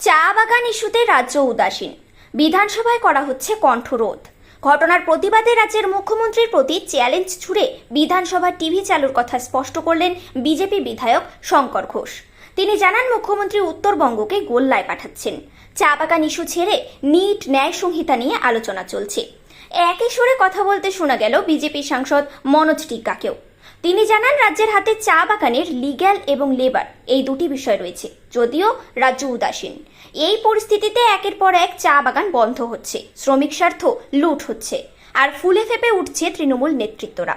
চা বাগান ইস্যুতে রাজ্য উদাসীন। বিধানসভায় করা হচ্ছে কণ্ঠরোধ। ঘটনার প্রতিবাদে রাজ্যের মুখ্যমন্ত্রীর প্রতি চ্যালেঞ্জ ছুড়ে বিধানসভার টিভি চালুর কথা স্পষ্ট করলেন বিজেপি বিধায়ক শঙ্কর ঘোষ। তিনি জানান, মুখ্যমন্ত্রী উত্তরবঙ্গকে গোল্লায় পাঠাচ্ছেন। চা বাগান ইস্যু ছেড়ে নিট ন্যায় সংহিতা নিয়ে আলোচনা চলছে। একই সুরে কথা বলতে শোনা গেল বিজেপি সাংসদ মনোজ টিক্কাকেও। তিনি জানান, রাজ্যের হাতে চা বাগানের লিগ্যাল এবং লেবার এই দুটি বিষয় রয়েছে, যদিও রাজ্য উদাসীন। এই পরিস্থিতিতে একের পর এক চা বাগান বন্ধ হচ্ছে, শ্রমিক স্বার্থ লুট হচ্ছে, আর ফুলে ফেপে উঠছে তৃণমূল নেতৃত্বরা।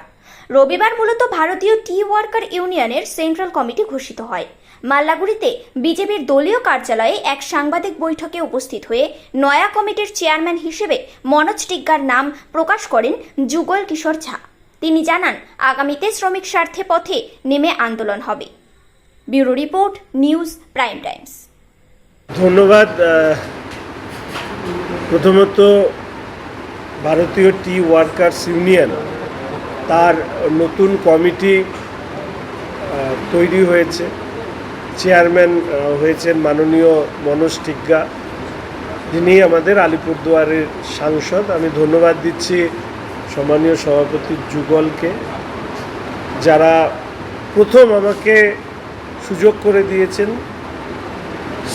রবিবার মূলত ভারতীয় টি ওয়ার্কার ইউনিয়নের সেন্ট্রাল কমিটি ঘোষিত হয়। মাল্লাগুড়িতে বিজেপির দলীয় কার্যালয়ে এক সাংবাদিক বৈঠকে উপস্থিত হয়ে নয়া কমিটির চেয়ারম্যান হিসেবে মনোজ টিগ্গার নাম প্রকাশ করেন যুগল কিশোর ঝা। তিনি জানান, আগামীতে শ্রমিক স্বার্থে পথে নেমে আন্দোলন হবে। Bureau report, news prime times. ধন্যবাদ প্রথমত ভারতীয় টি ওয়ার্কার্স ইউনিয়ন, তার নতুন কমিটি তৈরি হয়েছে। চেয়ারম্যান হয়েছেন মাননীয় মনোজ টিগ্গা। যিনি আমাদের আলিপুরদুয়ারের সাংসদ। আমি ধন্যবাদ দিচ্ছি সম্মানীয় সভাপতি যুগলকে, যারা প্রথম আমাকে সুযোগ করে দিয়েছেন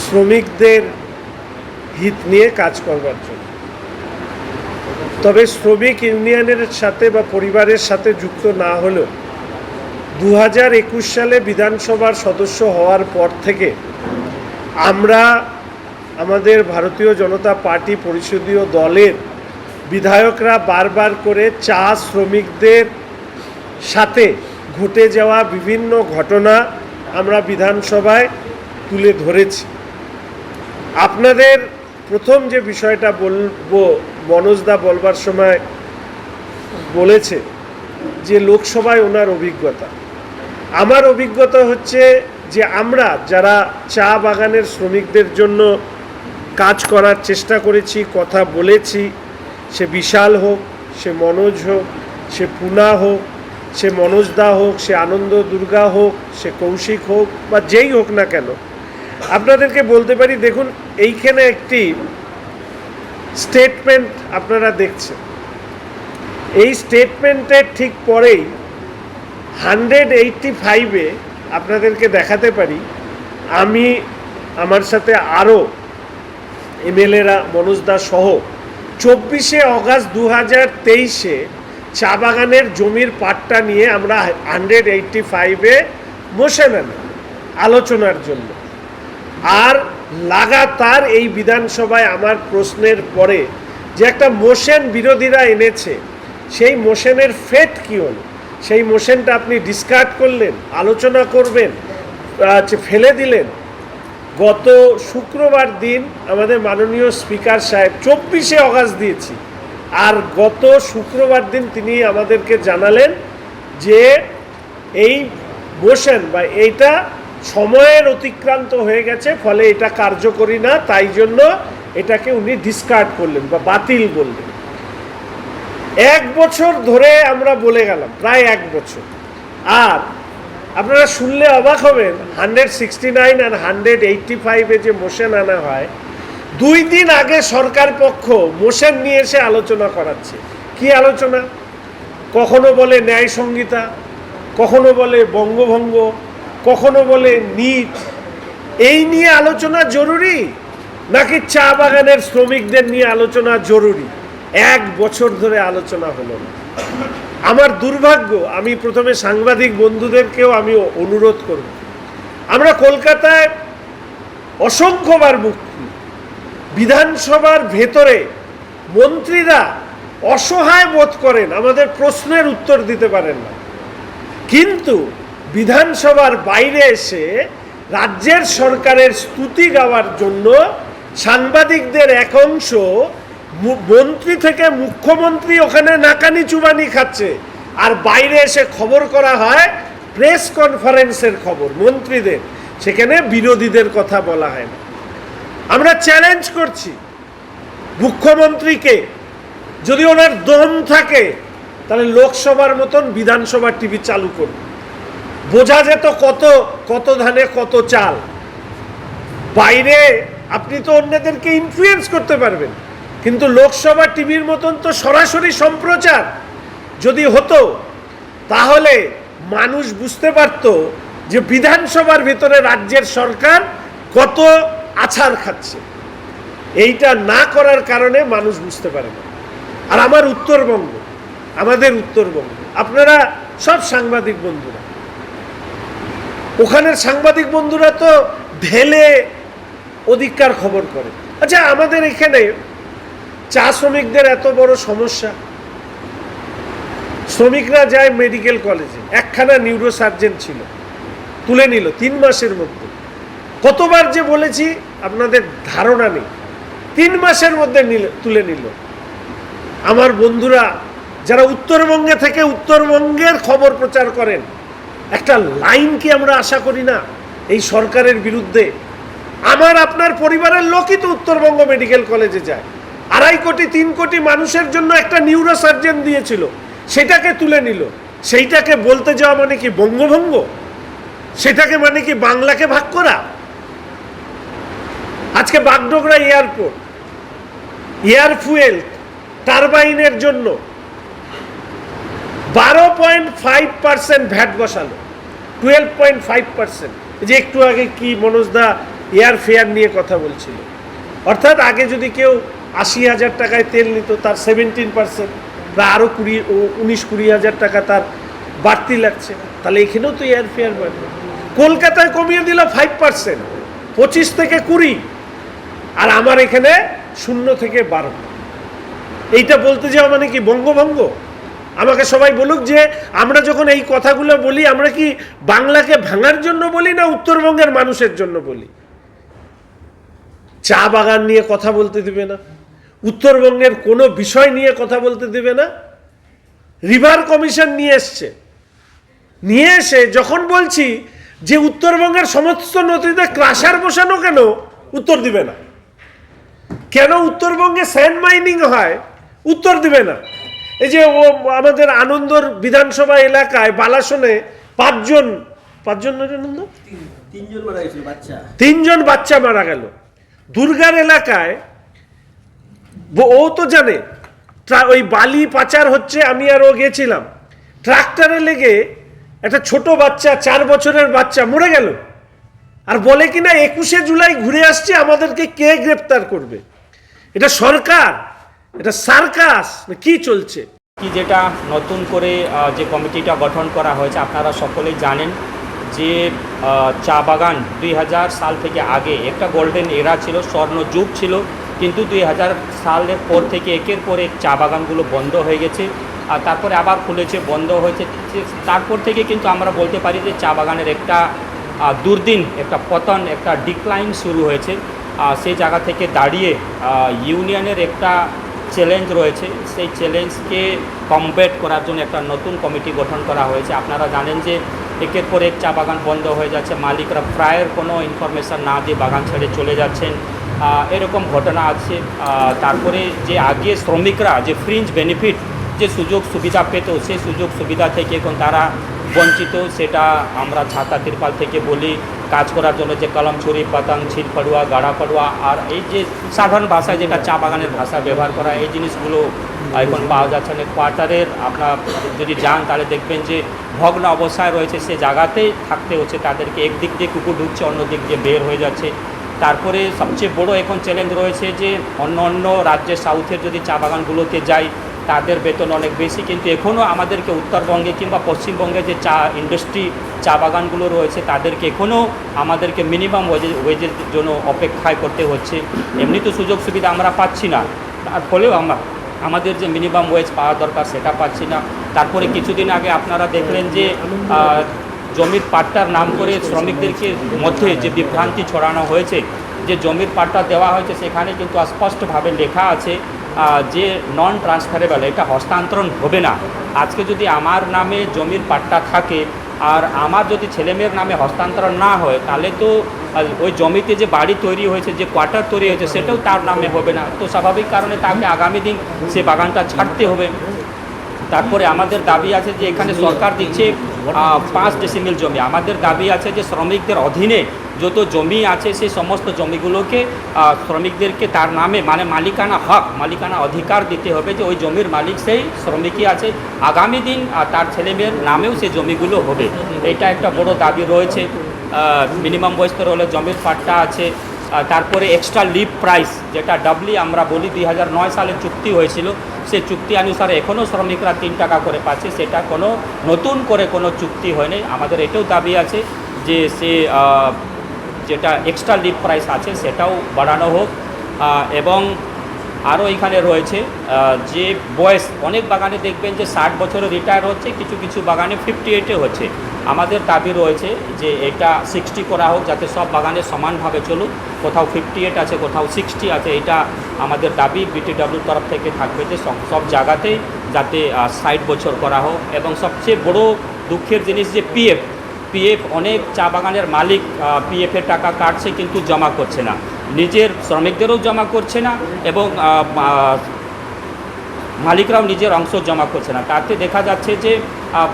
শ্রমিকদের হিত নিয়ে কাজ করবার জন্য। তবে শ্রমিক ইউনিয়নের সাথে বা পরিবারের সাথে যুক্ত না হলেও দু হাজার একুশ সালে বিধানসভার সদস্য হওয়ার পর থেকে আমরা আমাদের ভারতীয় জনতা পার্টি পরিষদীয় দলের বিধায়করা বারবার করে চা শ্রমিকদের সাথে ঘটে যাওয়া বিভিন্ন ঘটনা আমরা বিধানসভায় তুলে ধরেছি। আপনাদের প্রথম যে বিষয়টা বলব মনোজদা বলবার সময় বলেছে যে লোকসভায় ওনার অভিজ্ঞতা। আমার অভিজ্ঞতা হচ্ছে যে আমরা যারা চা বাগানের শ্রমিকদের জন্য কাজ করার চেষ্টা করেছি, কথা বলেছি সে বিশাল হোক, সে মনোজ হোক, সে পুনা হোক, সে মনোজদা হোক, সে আনন্দ দুর্গা হোক, সে কৌশিক হোক বা যেই হোক না কেন, আপনাদেরকে বলতে পারি, দেখুন, এইখানে একটি স্টেটমেন্ট আপনারা দেখছেন। এই স্টেটমেন্টের ঠিক পরেই হান্ড্রেড এইটটি ফাইভে আপনাদেরকে দেখাতে পারি, আমি, আমার সাথে আরও এমএলএরা মনোজ দাস সহ চব্বিশে অগাস্ট দু হাজার তেইশে চা বাগানের জমির পাট্টা নিয়ে আমরা হান্ড্রেড এইটটি ফাইভে মোশন আনি আলোচনার জন্য। আর লাগাতার এই বিধানসভায় আমার প্রশ্নের পরে যে একটা মোশন বিরোধীরা এনেছে, সেই মোশনের ফেট কী হল? সেই মোশনটা আপনি ডিসকার্ড করলেন, আলোচনা করবেন ফেলে দিলেন গত শুক্রবার দিন আমাদের মাননীয় স্পিকার সাহেব চব্বিশে অগাস্ট দিয়েছি। আর গত শুক্রবার দিন তিনি আমাদেরকে জানালেন যে এই মোশন বা এইটা সময়ের অতিক্রান্ত হয়ে গেছে, ফলে এটা কার্যকরী না, তাই জন্য এটাকে উনি ডিসকার্ড করলেন বা বাতিল বললেন এক বছর ধরে আমরা বলে গেলাম, প্রায় এক বছর। আর আপনারা শুনলে অবাক হবেন হান্ড্রেড সিক্সটি নাইন আর হান্ড্রেড এইটটি ফাইভে যে মোশন আনা হয়, দুই দিন আগে সরকার পক্ষ মোশন নিয়ে এসে আলোচনা করাচ্ছে। কি আলোচনা? কখনো বলে ন্যায় সংহিতা কখনো বলে বঙ্গভঙ্গ, কখনো বলে নিট এই নিয়ে আলোচনা জরুরি? নাকি চা বাগানের শ্রমিকদের নিয়ে আলোচনা জরুরি? এক বছর ধরে আলোচনা হলো না। আমার দুর্ভাগ্য, আমি প্রথমে সাংবাদিক বন্ধুদেরকেও আমি অনুরোধ করব। আমরা কলকাতায় অসংখ্যবার মুক্তি বিধানসভার ভেতরে মন্ত্রীরা অসহায় বোধ করেন, আমাদের প্রশ্নের উত্তর দিতে পারেন না। কিন্তু বিধানসভার বাইরে এসে রাজ্যের সরকারের স্তুতি গাওয়ার জন্য সাংবাদিকদের এক অংশ মন্ত্রী থেকে মুখ্যমন্ত্রী ওখানে নাকানি চুবানি খাচ্ছে। আর বাইরে এসে খবর করা হয়, প্রেস কনফারেন্সের খবর, মন্ত্রীদের। সেখানে বিরোধীদের কথা বলা হয় না। আমরা চ্যালেঞ্জ করছি মুখ্যমন্ত্রীকে। যদি ওনার দম থাকে, তাহলে লোকসভার মতন বিধানসভার টিভি চালু করুন। বোঝা যেত কত কত ধানে কত চাল। বাইরে আপনি তো অন্যদেরকে ইনফ্লুয়েন্স করতে পারবেন। কিন্তু লোকসভা টিভির মতন তো সরাসরি সম্প্রচার যদি হতো, তাহলে মানুষ বুঝতে পারত যে বিধানসভার ভিতরে রাজ্যের সরকার কত আছার খাচ্ছে। এইটা না করার কারণে মানুষ বুঝতে পারে না। আর আমার উত্তরবঙ্গ, আমাদের উত্তরবঙ্গ, আপনারা সব সাংবাদিক বন্ধুরা। ওখানের সাংবাদিক বন্ধুরা তো ঢেলে অধিকার খবর করে। আচ্ছা আমাদের এখানে চা শ্রমিকদের এত বড় সমস্যা। শ্রমিকরা যায় মেডিকেল কলেজে, একখানা নিউরো সার্জন ছিল, তুলে নিল তিন মাসের মধ্যে। কতবার যে বলেছি, আপনাদের ধারণা নেই। তিন মাসের মধ্যে তুলে নিল। আমার বন্ধুরা, যারা উত্তরবঙ্গে থেকে উত্তরবঙ্গের খবর প্রচার করেন, একটা লাইন কি আমরা আশা করি না এই সরকারের বিরুদ্ধে? আমার, আপনার পরিবারের লোকই তো উত্তরবঙ্গ মেডিকেল কলেজে যায়। আড়াই কোটি, তিন কোটি মানুষের জন্য একটা নিউরো সার্জন দিয়েছিল। সেটাকে তুলে নিল। সেইটাকে বলতে যাওয়া মানে কি বঙ্গভঙ্গ? সেটাকে মানে কি বাংলাকে ভাগ করা? আজকে বাগডোগরা এয়ারপোর্ট, এয়ার ফুয়েল, টারবাইনের জন্য বারো point five percent VAT বসালো। Twelve point five percent. যে একটু আগে কি মনোজদা এয়ার ফেয়ার নিয়ে কথা বলছিল। অর্থাৎ আগে যদি কেউ আশি হাজার টাকায় তেল নিত, তার সেভেন্টিন পার্সেন্ট বা আরও কুড়ি উনিশ কুড়ি হাজার টাকা তার বাড়তি লাগছে। তাহলে এখানেও তো এয়ার ফেয়ার বাড়বে কলকাতায় কমিয়ে দিল ফাইভ পার্সেন্ট পঁচিশ থেকে কুড়ি। আর আমার এখানে শূন্য থেকে বারো। এইটা বলতে যাওয়া মানে কি বঙ্গভঙ্গ? আমাকে সবাই বলুক যে আমরা যখন এই কথাগুলো বলি, আমরা কি বাংলাকে ভাঙার জন্য বলি না উত্তরবঙ্গের মানুষের জন্য বলি? চা বাগান নিয়ে কথা বলতে দিবে না। উত্তরবঙ্গের কোনো বিষয় নিয়ে কথা বলতে দিবে না। রিভার কমিশন নিয়ে এসছে। নিয়ে এসে যখন বলছি যে উত্তরবঙ্গের সমস্ত নদীতে ক্রাশার বসানো কেন উত্তর দিবে না। কেন উত্তরবঙ্গে স্যান্ড মাইনিং হয় উত্তর দিবে না। এই যে ও আমাদের আনন্দর বিধানসভা এলাকায় বালাসনে পাঁচজন পাঁচজন আনন্দ তিনজন বাচ্চা। তিনজন বাচ্চা মারা গেল। দুর্গার এলাকায় ও তো জানে। ওই বালি পাচার হচ্ছে, আমি আর ও গেছিলাম ট্রাক্টরে লেগে একটা ছোট বাচ্চা, চার বছরের বাচ্চা মরে গেল। আর বলে কিনা, একুশে জুলাই ঘুরে আসছে, আমাদেরকে কে গ্রেপ্তার করবে? এটা সরকার? এটা সার্কাস? কি চলছে? কি যেটা নতুন করে যে কমিটিটা গঠন করা হয়েছে, আপনারা সকলেই জানেন যে চা বাগান দুই হাজার সাল থেকে আগে একটা গোল্ডেন এরা ছিল স্বর্ণ যুগ ছিল। কিন্তু দুই হাজার সালের পর থেকে একের পর এক চা বাগানগুলো বন্ধ হয়ে গেছে। আর তারপরে আবার খুলেছে, বন্ধ হয়েছে। তারপর থেকে কিন্তু আমরা বলতে পারি যে চা বাগানের একটা দুর্দিন, একটা পতন, একটা ডিক্লাইন শুরু হয়েছে। সেই জায়গা থেকে দাঁড়িয়ে ইউনিয়নের একটা চ্যালেঞ্জ রয়েছে। সেই চ্যালেঞ্জকে কমব্যাট করার জন্য একটা নতুন কমিটি গঠন করা হয়েছে। আপনারা জানেন যে একের পর এক চা বাগান বন্ধ হয়ে যাচ্ছে। মালিকরা প্রায়ের কোনো ইনফরমেশান না দিয়ে বাগান ছেড়ে চলে যাচ্ছেন। এরকম ঘটনা আছে। তারপরে যে আগে শ্রমিকরা যে ফ্রিঞ্জ বেনিফিট যে সুযোগ সুবিধা পেত, সেই সুযোগ সুবিধা থেকে এখন তারা বঞ্চিত। সেটা আমরা ছাতা তিরপাল থেকে বলি, কাজ করার জন্য যে কলম, ছুরি পাতাং ছিল পড়ুয়া, গাড়া পড়ুয়া, আর এই যে সাধারণ ভাষায় যেটা চা বাগানের ভাষা ব্যবহার করা, এই জিনিসগুলো এখন পাওয়া যাচ্ছে না। কোয়ার্টারের আপনার যদি যান, তাহলে দেখবেন যে ভগ্ন অবস্থায় রয়েছে। সে জায়গাতেই থাকতে হচ্ছে। তাদেরকে একদিক দিয়ে কুকুর ঢুকছে অন্য দিক দিয়ে বের হয়ে যাচ্ছে। তারপরে সবচেয়ে বড় এখন চ্যালেঞ্জ রয়েছে যে অন্য অন্য রাজ্যের সাউথের যদি চা বাগানগুলোতে যাই, তাদের বেতন অনেক বেশি। কিন্তু এখনও আমাদেরকে উত্তরবঙ্গে কিংবা পশ্চিমবঙ্গে যে চা ইন্ডাস্ট্রি চা বাগানগুলো রয়েছে, তাদেরকে এখনও আমাদেরকে মিনিমাম ওয়েজে ওয়েজের জন্য অপেক্ষায় করতে হচ্ছে। এমনি তো সুযোগ সুবিধা আমরা পাচ্ছি না। তার ফলেও আমরা আমাদের যে মিনিমাম ওয়েজ পাওয়া দরকার সেটা পাচ্ছি না। তারপরে কিছুদিন আগে আপনারা দেখলেন যে জমির পাট্টার নাম করে শ্রমিকদেরকে মধ্যে যে বিভ্রান্তি ছড়ানো হয়েছে, যে জমির পাট্টা দেওয়া হয়েছে, সেখানে কিন্তু স্পষ্টভাবে লেখা আছে যে নন ট্রান্সফারেবল এটা হস্তান্তরণ হবে না। আজকে যদি আমার নামে জমির পাট্টা থাকে, আর আমার যদি ছেলেমেয়ের নামে হস্তান্তরণ না হয়, তাহলে তো ওই জমিতে যে বাড়ি তৈরি হয়েছে, যে কোয়ার্টার তৈরি হয়েছে, সেটাও তার নামে হবে না। তো স্বাভাবিক কারণে তাকে আগামী দিন সে বাগানটা ছাড়তে হবে। তারপরে আমাদের দাবি আছে যে এখানে সরকার দিচ্ছে পাঁচ ডেসিমেল জমি। আমাদের দাবি আছে যে শ্রমিকদের অধীনে যত জমি আছে, সেই সমস্ত জমিগুলোকে শ্রমিকদেরকে তার নামে মানে মালিকানা হক, মালিকানা অধিকার দিতে হবে যে ওই জমির মালিক সেই শ্রমিকই আছে। আগামী দিন তার ছেলেমেয়ের নামেও সেই জমিগুলো হবে। এটা একটা বড় দাবি রয়েছে। মিনিমাম বয়স্ক হলে জমির পাট্টা আছে। তারপরে এক্সট্রা লিভ প্রাইস যেটা ডাবলি আমরা বলি দুই হাজার নয় সালে চুক্তি হয়েছিল, সে চুক্তি অনুসারে এখনও শ্রমিকরা তিন টাকা করে পাচ্ছে, সেটা কোনো নতুন করে কোনো চুক্তি হয়নি। আমাদের এটাও দাবি আছে যে সে যেটা এক্সট্রা লিভ প্রাইস আছে, সেটাও বাড়ানো হোক। এবং আরও এখানে রয়েছে যে বয়স, অনেক বাগানে দেখবেন যে ষাট বছরে রিটায়ার হচ্ছে, কিছু কিছু বাগানে ফিফটি এইটে হচ্ছে। আমাদের দাবি রয়েছে যে এটা সিক্সটি করা হোক, যাতে সব বাগানে সমানভাবে চলুক। কোথাও ফিফটি এইট আছে, কোথাও সিক্সটি আছে, এটা আমাদের দাবি। বিটিডব্লিউর তরফ থেকে থাকবে যে সব সব জায়গাতেই যাতে ষাট বছর করা হোক। এবং সবচেয়ে বড় দুঃখের জিনিস যে পিএফ পিএফ অনেক চা বাগানের মালিক পিএফের টাকা কাটছে কিন্তু জমা করছে না। নিজের শ্রমিকদেরও জমা করছে না এবং মালিকরাও নিজের অংশ জমা করছে না। তাতে দেখা যাচ্ছে যে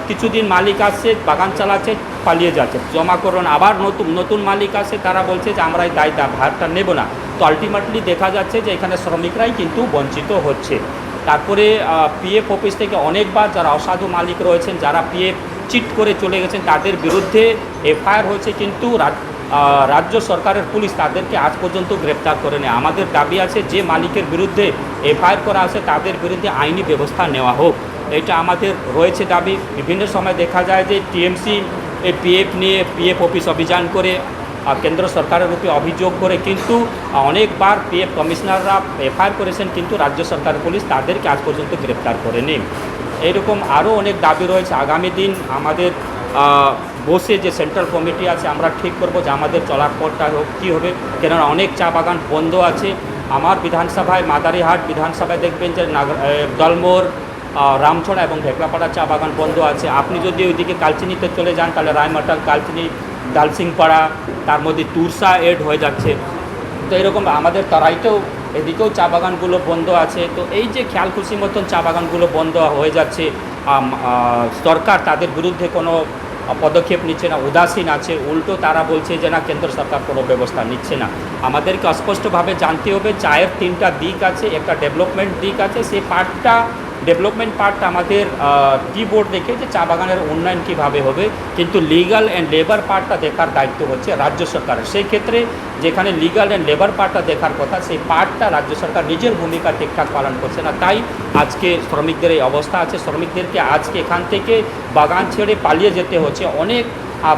কিছুদিন মালিক আসছে বাগান চালাচ্ছে, পালিয়ে যাচ্ছে। জমা করুন। আবার নতুন নতুন মালিক আসে তারা বলছে যে আমরা এই দায়, ভারটা নেব না। তো আলটিমেটলি দেখা যাচ্ছে যে এখানে শ্রমিকরাই কিন্তু বঞ্চিত হচ্ছে। তারপরে পিএফ অফিস থেকে অনেকবার যারা অসাধু মালিক রয়েছেন, যারা পিএফ চিট করে চলে গেছেন, তাদের বিরুদ্ধে এফআইআর হয়েছে কিন্তু রাজ্য সরকারের পুলিশ তাদেরকে আজ পর্যন্ত গ্রেপ্তার করে নেয়। আমাদের দাবি আছে যে মালিকের বিরুদ্ধে এফআইআর করা আছে, তাদের বিরুদ্ধে আইনি ব্যবস্থা নেওয়া হোক। এটা আমাদের রয়েছে দাবি। বিভিন্ন সময় দেখা যায় যে টিএমসি পিএফ নিয়ে পিএফ অফিস অভিযান করে কেন্দ্র সরকারের রূপে অভিযোগ করে কিন্তু অনেকবার পিএফ কমিশনাররা এফআইআর করেছেন কিন্তু রাজ্য সরকার পুলিশ তাদেরকে আজ পর্যন্ত গ্রেপ্তার করেনি। এইরকম আরও অনেক দাবি রয়েছে। আগামী দিন আমাদের বসে যে সেন্ট্রাল কমিটি আছে আমরা ঠিক করব যে আমাদের চলার পথটা হোক, কী হবে। কেননা অনেক চা বাগান বন্ধ আছে। আমার বিধানসভায় মাদারিহাট বিধানসভায় দেখবেন যে নাগ- দলমোর রামছড়া এবং ঢেকলাপাড়া চা বাগান বন্ধ আছে। আপনি যদি ওইদিকে কালচিনিতে চলে যান, তাহলে রায়মাটাল, কালচিনি, ডালসিংপাড়া, তার মধ্যে তুরসা এড হয়ে যাচ্ছে। তো এরকম আমাদের তারাইতেও এদিকেও চা বাগানগুলো বন্ধ আছে। তো এই যে খেয়াল খুশি মতন চা বাগানগুলো বন্ধ হয়ে যাচ্ছে সরকার তাদের বিরুদ্ধে কোনো পদক্ষেপ নিচ্ছে না, উদাসীন আছে। উল্টো তারা বলছে যে না, কেন্দ্র সরকার কোনো ব্যবস্থা নিচ্ছে না। আমাদেরকে স্পষ্টভাবে জানতে হবে, চায়ের তিনটা দিক আছে, একটা ডেভেলপমেন্ট দিক আছে সেই পার্টটা ডেভেলপমেন্ট পার্টটা আমাদের টি বোর্ড দেখে যে চা বাগানের উন্নয়ন কীভাবে হবে, কিন্তু লিগাল অ্যান্ড লেবার পার্টটা দেখার দায়িত্ব হচ্ছে রাজ্য সরকারের। সেই ক্ষেত্রে যেখানে লিগাল অ্যান্ড লেবার পার্টটা দেখার কথা, সেই পার্টটা রাজ্য সরকার নিজের ভূমিকা ঠিকঠাক পালন করছে না। তাই আজকে শ্রমিকদের এই অবস্থা আছে। শ্রমিকদেরকে আজকে এখান থেকে বাগান ছেড়ে পালিয়ে যেতে হচ্ছে। অনেক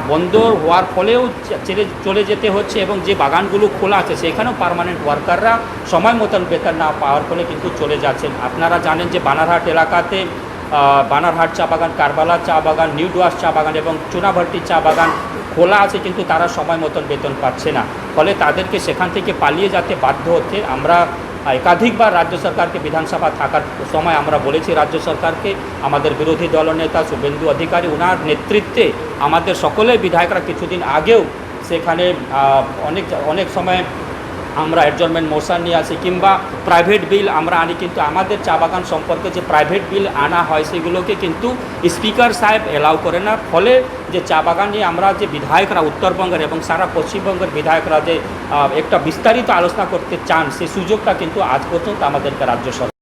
বন্ধ হওয়ার ফলেও চ- ছেড়ে চলে যেতে হচ্ছে এবং যে বাগানগুলো খোলা আছে সেখানেও পার্মানেন্ট ওয়ার্কাররা সময় মতন বেতন না পাওয়ার ফলে কিন্তু চলে যাচ্ছেন। আপনারা জানেন যে বানারহাট এলাকাতে বানারহাট চা বাগান কারবালা চা বাগান, নিউ ডুয়ার্স চা বাগান এবং চুনাভাট্টি চা বাগান খোলা আছে কিন্তু তারা সময় মতন বেতন পাচ্ছে না। ফলে তাদেরকে সেখান থেকে পালিয়ে যেতে বাধ্য হচ্ছে। আমরা একাধিকবার রাজ্য সরকারকে বিধানসভা থাকার সময় আমরা বলেছি, রাজ্য সরকারকে, আমাদের বিরোধী দলনেতা শুভেন্দু অধিকারী ওনার নেতৃত্বে আমাদের সকলে বিধায়করা কিছুদিন আগেও সেখানে অনেক অনেক সময় আমরা অ্যাডজমেন্ট মোশন নিয়ে আসি কিংবা প্রাইভেট বিল আমরা আনি, কিন্তু আমাদের চা বাগান সম্পর্কে যে প্রাইভেট বিল আনা হয়, সেগুলোকে কিন্তু স্পিকার সাহেব এলাও করে না। ফলে যে চা বাগান নিয়ে আমরা যে বিধায়করা, উত্তরবঙ্গের এবং সারা পশ্চিমবঙ্গের বিধায়করা যে একটা বিস্তারিত আলোচনা করতে চান সেই সুযোগটা কিন্তু আজ পর্যন্ত আমাদেরকে রাজ্য সরকার